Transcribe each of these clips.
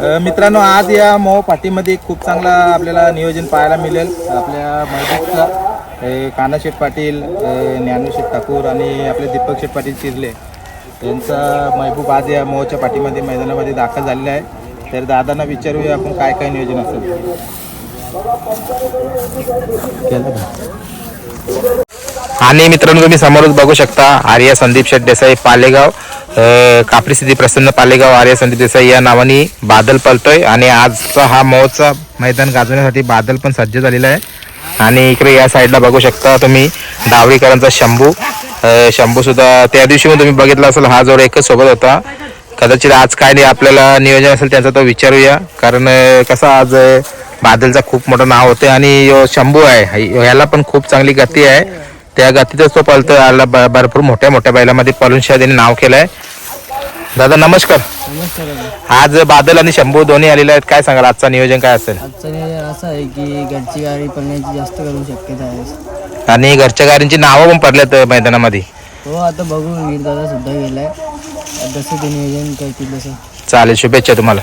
मित्रांनो आज या मोह पाठीमध्ये खूप चांगला आपल्याला नियोजन पाहायला मिळेल. आपल्या महबूबचा कानाशेठ पाटील ज्ञानशेठ ठाकूर आणि आपले दीपक शेठ पाटील चिरले यांचा महबूब आज या मोहच्या पाठीमध्ये मैदानामध्ये दाखल झालेला आहे. तर दादांना विचारूया आपण काय काय नियोजन असेल. आणि मित्रांनो तुम्ही समोरच बघू शकता आर्या संदीप शेठ देसाई पालेगाव. कापरी सिद्धी प्रसन्न पालेगाव आर्य संदीप देसाई या नावाने बादल पलतोय आणि आजचा हा महोत्सव मैदान गाजवण्यासाठी बादल पण सज्ज झालेला आहे. आणि इकडे या साईडला बघू शकता तुम्ही डावरीकरांचा शंभू. शंभूसुद्धा शंभू सुद्धा त्या दिवशी पण तुम्ही बघितला असेल हा जोड एकच सोबत होता. कदाचित आज काय नाही आपल्याला नियोजन असेल त्याचा तो विचारूया. कारण कसं आज बादलचा खूप मोठं नाव होते आणि शंभू आहे ह्याला पण खूप चांगली गती आहे. त्या गतीतच तो पळतो आला भरपूर मोठ्या मोठ्या बैलामध्ये पळून त्यांनी नाव केलंय. दादा नमस्कार. आज बादल आणि शंभू दोन्ही आलेले आहेत. काय सांगाल? आजचा नियोजन काय असेल? आजचं असं आहे की घरची गाडी पडण्याची जास्त करून शक्यता आहे. आणि घरच्या गाडींची नावं पण पडल्यात मैदानामध्ये. हो आता बघू वीरदादा सुद्धा गेलाय. जसं ते नियोजन करतील तसं. चालेल शुभेच्छा तुम्हाला.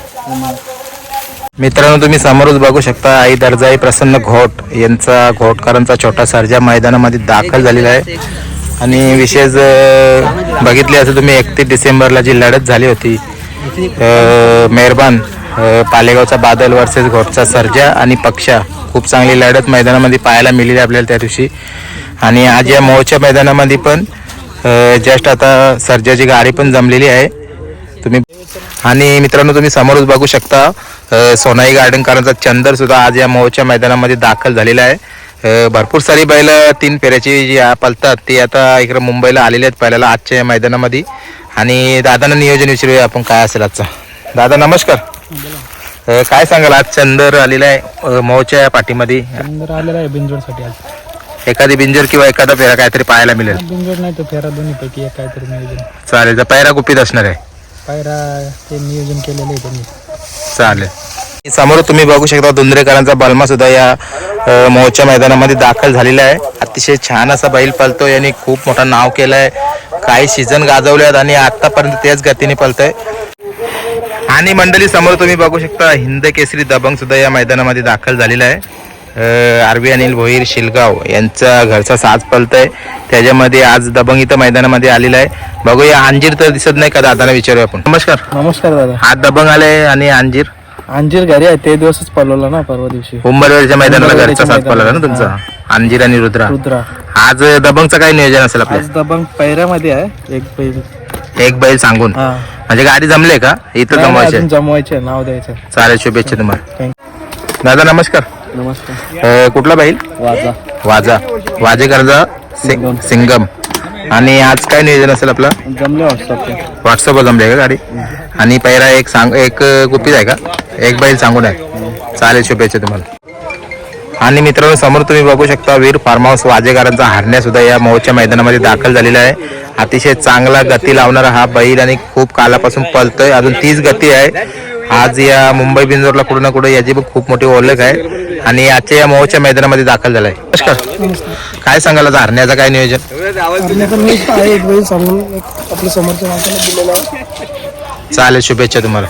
मित्रांनो तुम्ही समोरच बघू शकता आई दर्जाई प्रसन्न घोट यांचा घोटकरांचा छोटा सर्जा मैदानामध्ये दाखल झालेला आहे. आणि विशेष बघितले असं तुम्ही एकतीस डिसेंबरला जी लढत झाली होती मेहरबान पालेगावचा बादल वर्सेस घोटचा सर्जा आणि पक्षा. खूप चांगली लढत मैदानामध्ये पाहायला मिळेली आपल्याला त्या दिवशी. आणि आज या मोहच्या मैदानामध्ये पण जस्ट आता सर्जाची गाडी पण जमलेली आहे. तुम्ही आणि मित्रांनो तुम्ही समोरच बघू शकता सोनाई गार्डनकरांचा चंदर सुद्धा आज या मोहच्या मैदानामध्ये दाखल झालेला आहे. भरपूर सारी बैल तीन फेऱ्याची जी पळतात ती आता इकडे मुंबईला आलेली आहेत पहिल्याला आजच्या या मैदानामध्ये. आणि दादांना नियोजन विचारूया आपण काय असेल आजचा. दादा नमस्कार. काय सांगाल आज चंदर आलेला आहे मोहच्या पाठीमध्ये? सुंदर आलेला आहे बिंजोडसाठी आज. एखादी बिंजर किंवा एखादा फेरा काहीतरी पाहायला मिळेल. नाही तर फेरा दोन्हीपैकी एक काहीतरी चालेल तर पैरा गुपित असणार आहे. पायरा ते नियोजन केलेलं आहे त्यांनी. चालेल. समोर तुम्ही बघू शकता धुंद्रेकरांचा बलमा सुद्धा या अ, मोहच्या मैदानामध्ये दाखल झालेला आहे. अतिशय छान असा बैल पळतो यांनी खूप मोठं नाव केलंय. काही सीझन गाजवले आहेत आणि आतापर्यंत तेच गतीने पळतंय. आणि मंडळी समोर तुम्ही बघू शकता हिंद केसरी दबंग सुद्धा या मैदानामध्ये दाखल झालेला आहे. आरबी अनिल भोईर शिलगाव यांचा घरचा साज पलतय. त्याच्यामध्ये आज दबंग इथं मैदानामध्ये आलेला आहे. बघूया अंजीर तर दिसत नाही का दादाला विचारू आपण? नमस्कार. नमस्कार दादा. आज दबंग आले आणि अंजीर? अंजीर घरी आहे ते दिवसच पळवला ना परवा दिवशी. उंबरवेलच्या मैदानाला घरचा साथ पडला ना तुमचा? अंजीर आणि रुद्रा. रुद्रा. आज दबंगचं काय नियोजन असेल आपल्या? आज दबंग पैऱ्यामध्ये आहे एक पैर एक बैल सांगून. म्हणजे गाडी जमले का? इथं जमवायचे जमवायचे नाव द्यायचं चालेल शुभेच्छा तुम्हाला. दादा नमस्कार. नमस्कार. अं, कुठला बैल? वाजा वाजा वाजेकरचा सिंग सिंगम. आणि आज काय नियोजन असेल आपलं? जमले व्हॉट्सअपचे व्हॉट्सअपवर जमले का गाडी? आणि पहिला एक सांग एक गुपित आहे का? एक बैल सांगून आहे. चालेल शुभेच्छा तुम्हाला. आणि मित्रांनो समोर तुम्ही बघू शकता वीर फार्म हाऊस वाजेकरांचा हरण्या सुद्धा या मोहच्या मैदानामध्ये दाखल झालेला आहे. अतिशय चांगला गती लावणारा हा बैल आणि खूप कालापासून पलतोय अजून तीच गती आहे. आज या मुंबई बिंजोरला कुठं ना कुठं याची पण खूप मोठी ओळख आहे. आणि आजच्या या मोहच्या मैदानामध्ये दाखल झालाय. नमस्कार. काय आता हरण्याचं काय नियोजन? आहे. एक वेळ सांगून आपल्या समोरच्या माणसाला दिलेला आहे. चालेल शुभेच्छा तुम्हाला.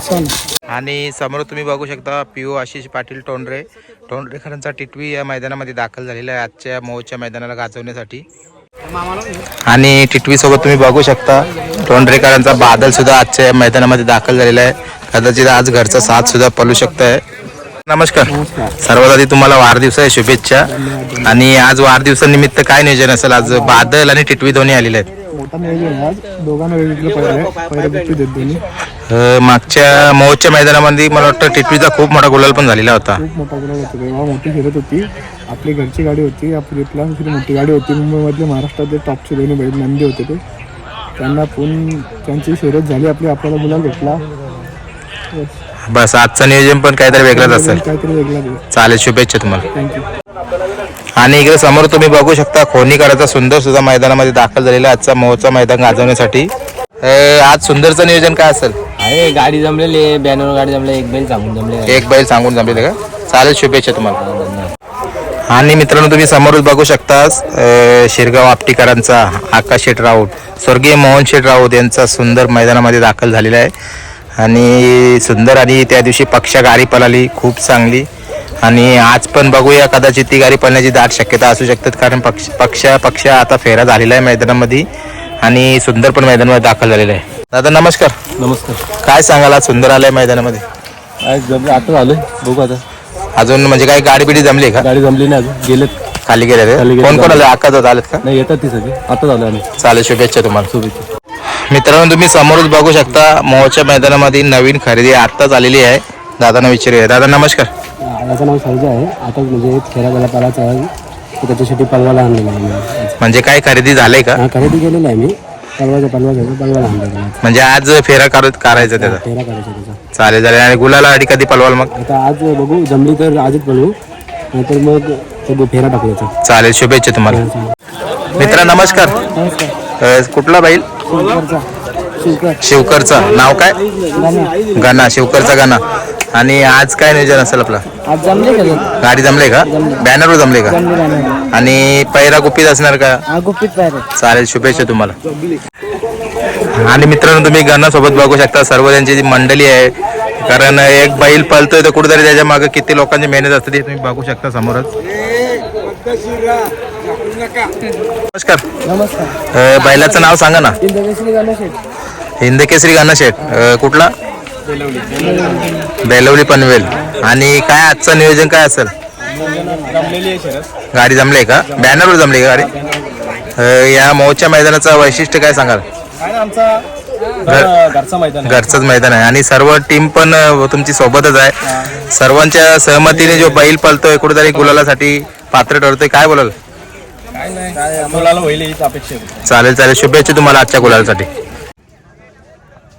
आणि समोर तुम्ही बघू शकता पी आशिष पाटील टोंडरे. टोंडरेकरांचा टिटवी या मैदानामध्ये दाखल झालेला आहे आजच्या मोहच्या मैदानाला गाजवण्यासाठी. आणि टिटवी सोबत तुम्ही बघू शकता टोंडरेकरांचा बादल सुद्धा आजच्या या मैदानामध्ये दाखल झालेला आहे. कदाचित आज घरचा साथ सुद्धा पलू शकतोय. नमस्कार. सर्वात आधी तुम्हाला वाढदिवस आहे शुभेच्छा. आणि आज वाढदिवसानिमित्त काय नियोजन असेल? आज बादल आणि टिटवी दोन्ही आलेले आहेत. मोठा नियोजन आहे आज. दोघांना वेगवेगळे देत दोन्ही. अ, मागच्या मोहच्या मैदानामध्ये मला वाटतं टिटवीचा खूप मोठा गुलाल पण झालेला होता. खूप मोठा गुलाब होता. तेव्हा मोठी फिरत होती. आपली घरची गाडी होती. आपली दुसरी मोठी गाडी होती. मुंबईमधले महाराष्ट्रातले टॉपचे दोन्ही बैल नंदी होते ते. त्यांना पण त्यांची शर्यत झाली. आपली आपल्याला गुलाल भेटला. बस. आजचं नियोजन पण काहीतरी वेगळंच असेल. काहीतरी वेगळा दिवस चालेल शुभेच्छा तुम्हाला. थँक्यू आणि इकडे समोर तुम्ही बघू शकता खोनीकराचा सुंदर सुद्धा मैदानामध्ये दाखल झालेला आहे. आजचा मोहचा मैदान गाजवण्यासाठी. आज सुंदरचं नियोजन काय असेल? आहे गाडी जमलेली आहे बॅनर गाडी जमले एक बैल सांगून जमले एक बैल सांगून जमलेलं का? चालेल शुभेच्छा तुम्हाला. आणि मित्रांनो तुम्ही समोरच बघू शकता अ, शिरगाव आपटीकरांचा आकाश शेठ राऊत स्वर्गीय मोहन शेठ राऊत यांचा सुंदर मैदानामध्ये दाखल झालेला आहे. आणि सुंदर आणि त्या दिवशी पक्ष गाडी पळाली खूप चांगली. आणि आज पण बघूया कदाचित ती गाडी पळण्याची दाट शक्यता असू शकतात कारण पक्ष पक्ष पक्ष आता फेरा झालेला आहे मैदानामध्ये आणि सुंदर पण मैदानामध्ये दाखल झालेला आहे. दादा नमस्कार. नमस्कार. काय सांगाल आज सुंदर आलाय मैदानामध्ये? आज जमले आता आलोय. बघू आता. अजून म्हणजे काही गाडी बिडी जमली का? गाडी जमली नाही अजून. गेलेत. खाली गेले खाली गेले. कोण कोण आले आकाच आलेत का? नाही येतात ती सगळी. आता झालं आम्ही. चालेल शुभेच्छा तुम्हाला. शुभेच्छा. मित्रांनो तुम्ही समोरच बघू शकता मोहच्या मैदानामध्ये नवीन खरेदी आत्ताच आलेली आहे. दादांना विचारूया. दादा नमस्कार. याचं नाव सर्जा आहे. आता म्हणजे आहे. तर त्याच्यासाठी पलवाला आणलेला आहे. म्हणजे काय खरेदी झालंय का? खरेदी केलेला आहे मी. पलवाचा पलवा घ्यायचा पलवाला आणलेला आहे. म्हणजे आज फेरा करत करायचा त्याचा. फेरा करायचा त्याचा. चालेल चालेल. आणि गुलाला अडी कधी पलवाल मग? आता आज बघू जमली तर आजच पळवू नाहीतर मग तो फेरा टाकूयाचा. चालेल शुभेच्छा तुम्हाला. मित्र नमस्कार. अ, कुठला बैल? शिवकरचा. नाव काय? गाणा. शिवकरचा गाणा. आणि आज काय नियोजन असेल आपलं? आज जमले का गाडी जमले का? बॅनरवर जमले का? आणि पैरा गुपित असणार का? चालेल शुभेच्छा तुम्हाला. आणि मित्रांनो तुम्ही गणासोबत बघू शकता. सर्व त्यांची जी मंडळी आहे. कारण एक बैल पळतोय तर कुठेतरी त्याच्यामागे किती लोकांची मेहनत असते ते तुम्ही बघू शकता समोरच. नमस्कार. नमस्कार. अ, बैलाचं नाव सांगा ना. इंद्रकेसरी गाणं हिंद केसरी गाणं शेठ. अ, कुठला? बेलवली. पनवेल. आणि काय आजचं नियोजन काय असेल? जमलेली आहे शरद गाडी जमली का? बॅनरवर जमली का गाडी? अ, या मोहच्या मैदानाचं वैशिष्ट्य काय सांगाल? काय ना आमचा घर- घरचा मैदान घरचंच मैदान आहे. आणि सर्व टीम पण अ, तुमची सोबतच आहे. सर्वांच्या सहमतीने जो बैल पळतोय कुठेतरी गुलालासाठी पात्र ठरतोय. काय बोलाल? चालेल चालेल. शुभेच्छा तुम्हाला आजच्या गुलालासाठी.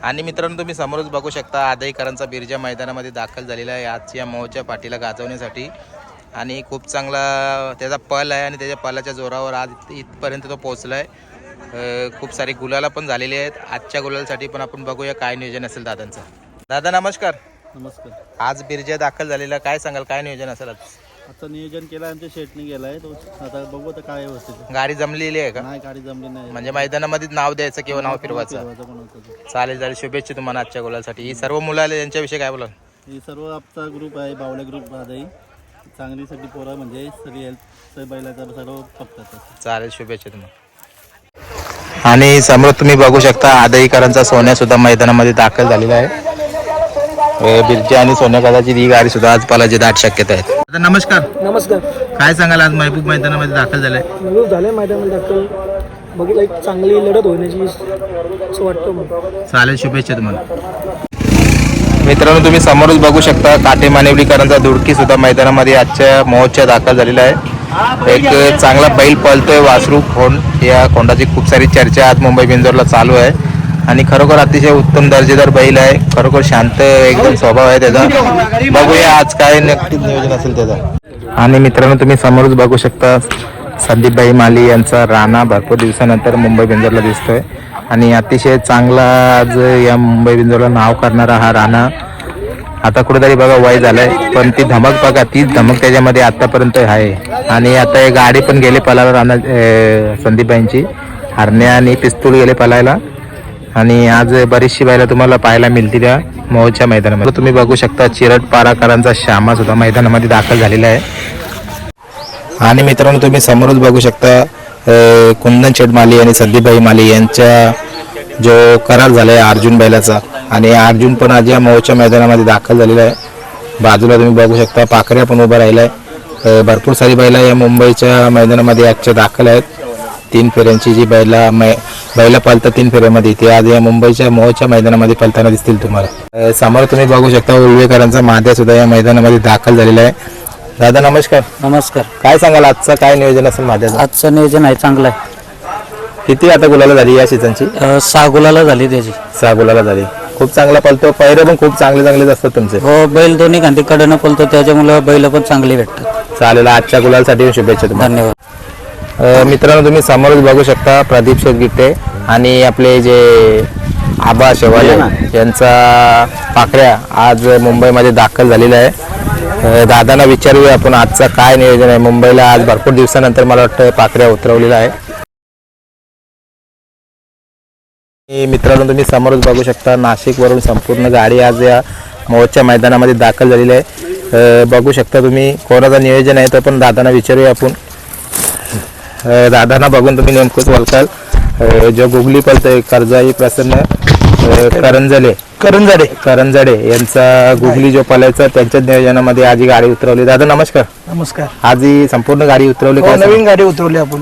आणि मित्रांनो तुम्ही समोरच बघू शकता आदईकरांचा बिरजा मैदानामध्ये दाखल झालेला आहे. आज या मोहच्या पाठीला गाजवण्यासाठी. आणि खूप चांगला त्याचा पल आहे आणि त्याच्या पलाच्या जोरावर आज इथ- इथपर्यंत तो पोहोचला आहे खूप सारी गुलाला पण झालेली आहेत. आजच्या गुलालासाठी पण आपण बघूया काय नियोजन असेल दादांचं. दादा नमस्कार. नमस्कार. आज बिरजा दाखल झालेला. काय सांगाल? काय नियोजन असेल आज? आता नियोजन केलं आमच्या शेटने गेलाय. तो आता बघू आता काय व्यवस्थित गाडी जमलेली आहे का? नाही गाडी जमली नाही. म्हणजे मैदानामध्ये नाव द्यायचं किंवा नाव फिरवायचं? ते. चालेल चालेल. शुभेच्छा तुम्हाला आजच्या गुलासाठी. ही सर्व मुलं आले त्यांच्याविषयी काय बोला हे सर्व आमचा ग्रुप आहे बावल्या ग्रुप आधी चांगलीसाठी पोरं म्हणजे सगळी हेल्थ बैलाचा सर्व पक्का चालेल शुभेच्छा तुम्हाला. आणि समोर तुम्ही बघू शकता आदईकरांचा सोन्या सुद्धा मैदानामध्ये दाखल झालेला आहे. बिरजा आणि सोन्या कदाचित ही गाडी सुद्धा आज पालाची दाट शक्यता आहे. आता नमस्कार. नमस्कार. काय सांगाल आज महबूब मैदानामध्ये दाखल झालाय नवीन झाले मैदानामध्ये दाखल. बघितलं एक चांगली लढत होण्याची असं वाटतं मला. चालेल शुभेच्छा तुम्हाला. मित्रांनो तुम्ही समोरच बघू शकता काटे मानिवलीकरांचा दुडकी सुद्धा मैदानामध्ये आजच्या महोत्सव दाखल झालेला आहे. एक चांगला बैल पळतोय वासरू खोंड. या खोंडाची खूप सारी चर्चा आज मुंबई बिंदोरला चालू आहे. आणि खरोखर अतिशय उत्तम दर्जेदार बैल आहे. खरोखर शांत एकदम स्वभाव आहे त्याचा. बघूया आज काय नक्कीच नियोजन असेल त्याचा. आणि मित्रांनो तुम्ही समोरच बघू शकता संदीपबाई माली यांचा राणा भरपूर दिवसानंतर मुंबई बिंदोरला दिसतोय. आणि अतिशय चांगला आज या मुंबई बिंजोरला नाव करणारा हा राणा. आता कुठेतरी बघा वय झालंय. पण ती धमक बघा तीच धमक त्याच्यामध्ये आतापर्यंत आहे. आणि आता हे गाडी पण गेले पलायला राणा संदीपबाईंची. हरण्या आणि पिस्तूल गेले पलायला आणि आज बरीचशी बैला तुम्हाला पाहायला मिळतील या मोहच्या मैदानामध्ये. तुम्ही बघू शकता चिरट पाराकरांचा श्यामा सुद्धा मैदानामध्ये दाखल झालेला आहे. आणि मित्रांनो तुम्ही समोरच बघू शकता कुंदन शेटमाली आणि संदीपभाई माली यांच्या जो करार झाला आहे अर्जुन बैलाचा. आणि अर्जुन पण आज या मोहच्या मैदानामध्ये दाखल झालेला आहे. बाजूला तुम्ही बघू शकता पाखऱ्या पण उभा राहिला आहे भरपूर सारी बैला या मुंबईच्या मैदानामध्ये आजच्या दाखल आहेत. तीन फेऱ्यांची जी बैला मै बैला पळतात तीन फेऱ्यामध्ये ते आज या मुंबईच्या मोहच्या मैदानामध्ये पळताना दिसतील तुम्हाला. समोर तुम्ही बघू शकता उल्वेकरांचा माद्या सुद्धा या मैदानामध्ये दाखल झालेला आहे. दादा नमस्कार. नमस्कार. काय सांगाल आजचं काय नियोजन असेल माझ्याचं आजचं नियोजन आहे चांगलं आहे. किती आता गुलाला झाली या सीझनची अं, सहा गुलाला झाली त्याची. सहा गुलाला झाली. खूप चांगला पळतो. पैरे पण खूप चांगले चांगलेच असतात तुमचे. हो बैल दोन्ही खांदी कडनं पळतो. त्याच्यामुळं बैल पण चांगली भेटतात. चालेल. आजच्या गुलालसाठी शुभेच्छा तुम्हाला. धन्यवाद. मित्रांनो तुम्ही समोरच बघू शकता प्रदीप शेठ गिट्टे आणि आपले जे आबा शेवाले यांचा पाकऱ्या आज मुंबईमध्ये दाखल झालेला आहे. दादांना विचारूया आपण आजचं काय नियोजन आहे. मुंबईला आज भरपूर दिवसानंतर मला वाटतं पाकऱ्या उतरवलेला आहे हे मित्रांनो तुम्ही समोरच बघू शकता नाशिकवरून संपूर्ण गाडी आज या मोहच्या मैदानामध्ये दाखल झालेली आहे. बघू शकता तुम्ही कोणाचं नियोजन आहे तर पण दादांना विचारूया आपण. दादांना बघून तुम्ही नेमकंच बोलताल अ, जो गुगली पळतोय कर्जाई प्रसन्न. करंजले. करंजाडे. करंजाडे यांचा गुगली जो पळायचा त्यांच्याच नियोजनामध्ये आज ही गाडी उतरवली. दादा नमस्कार. नमस्कार. आज ही संपूर्ण गाडी उतरवली हो काय नवीन गाडी उतरवली आपण.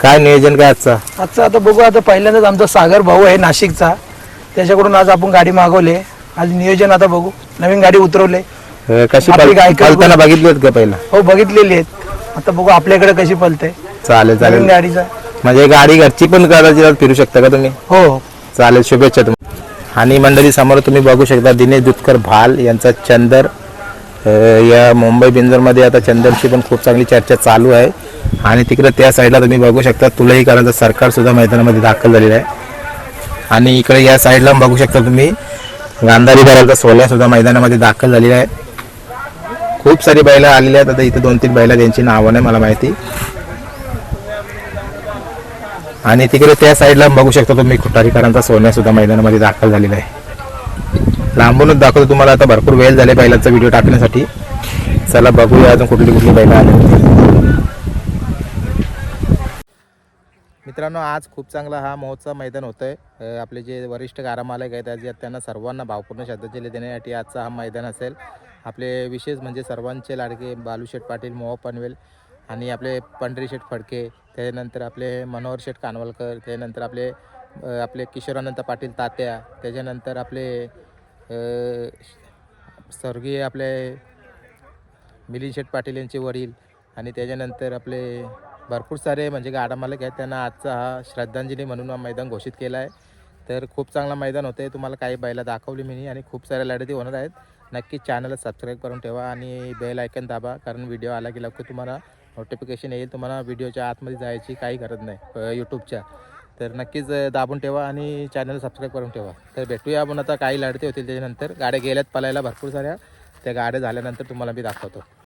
काय नियोजन काय आजचा? आजचा आता बघू आता पहिल्यांदाच आमचा सागर भाऊ आहे नाशिकचा. त्याच्याकडून आज आपण गाडी मागवली. आज नियोजन आता बघू. नवीन गाडी उतरवले. अ, कशी आपली गायकं- पळताना बघितली होत का पहिला? हो बघितलेली आहेत. आता बघू आपल्याकडे कशी पलते चालेल नवीन चालेल गाडीचा. म्हणजे गाडी घरची पण कदाचित फिरू शकता का तुम्ही? हो. हो चालेल शुभेच्छा तुम्ही आणि मंडळी समोर तुम्ही बघू शकता दिनेश दुधकर भाल यांचा चंदर. अ, या मुंबई बिंदरमध्ये आता चंदरची पण खूप चांगली चर्चा चालू आहे. आणि तिकडे त्या साईडला तुम्ही बघू शकता तुलईकरांचं सरकार सुद्धा मैदानामध्ये दाखल झालेलं आहे. आणि इकडे या साईडला बघू शकता तुम्ही गांधारीकरांचा सोल्या सुद्धा मैदानामध्ये दाखल झालेला आहे. खूप सारी बैलं आलेली आहेत. आता इथे दोन तीन बैला त्यांची नावं नाही मला माहिती. आणि तिकडे त्या साईडला बघू शकता तुम्ही खुटारीकरांचा सोन्या सुद्धा मैदानामध्ये दाखल झालेला आहे. लांबूनच दाखवतो तुम्हाला आता भरपूर वेळ झाले बैलांचा व्हिडिओ टाकण्यासाठी. चला बघूया अजून कुठली कुठली बैलं आली मित्रांनो आज खूप चांगला हा महोत्सव मैदान होतं आहे आपले जे वरिष्ठ गारामालक आहेत आज त्यांना सर्वांना भावपूर्ण श्रद्धांजली देण्यासाठी आजचा हा मैदान असेल. आपले विशेष म्हणजे सर्वांचे लाडके बालूशेठ पाटील मोह पनवेल आणि आपले पंढरीशेठ फडके त्याच्यानंतर आपले मनोहर शेठ कानवलकर त्याच्यानंतर आपले आपले किशोरानंद पाटील तात्या त्याच्यानंतर आपले स्वर्गीय आपले मिलिंद शेठ पाटील यांचे वडील आणि त्याच्यानंतर आपले भरपूर सारे म्हणजे गाडा मालक आहेत. त्यांना आजचा हा श्रद्धांजली म्हणून हा मैदान घोषित केला आहे. तर खूप चांगला मैदान होतं आहे तुम्हाला काही बैला दाखवली मी आणि खूप साऱ्या लढती होणार आहेत. नक्कीच चॅनलला सबस्क्राईब करून ठेवा आणि बेल आयकन दाबा कारण व्हिडिओ आला की लवकर तुम्हाला नोटिफिकेशन येईल तुम्हाला व्हिडिओच्या आतमध्ये जायची काही गरज नाही यूट्यूबच्या तर नक्कीच दाबून ठेवा आणि चॅनल सबस्क्राईब करून ठेवा. तर भेटूया आपण आता काही लढती होतील त्याच्यानंतर. गाड्या गेल्यात पलायला भरपूर साऱ्या. त्या गाड्या झाल्यानंतर तुम्हाला मी दाखवतो.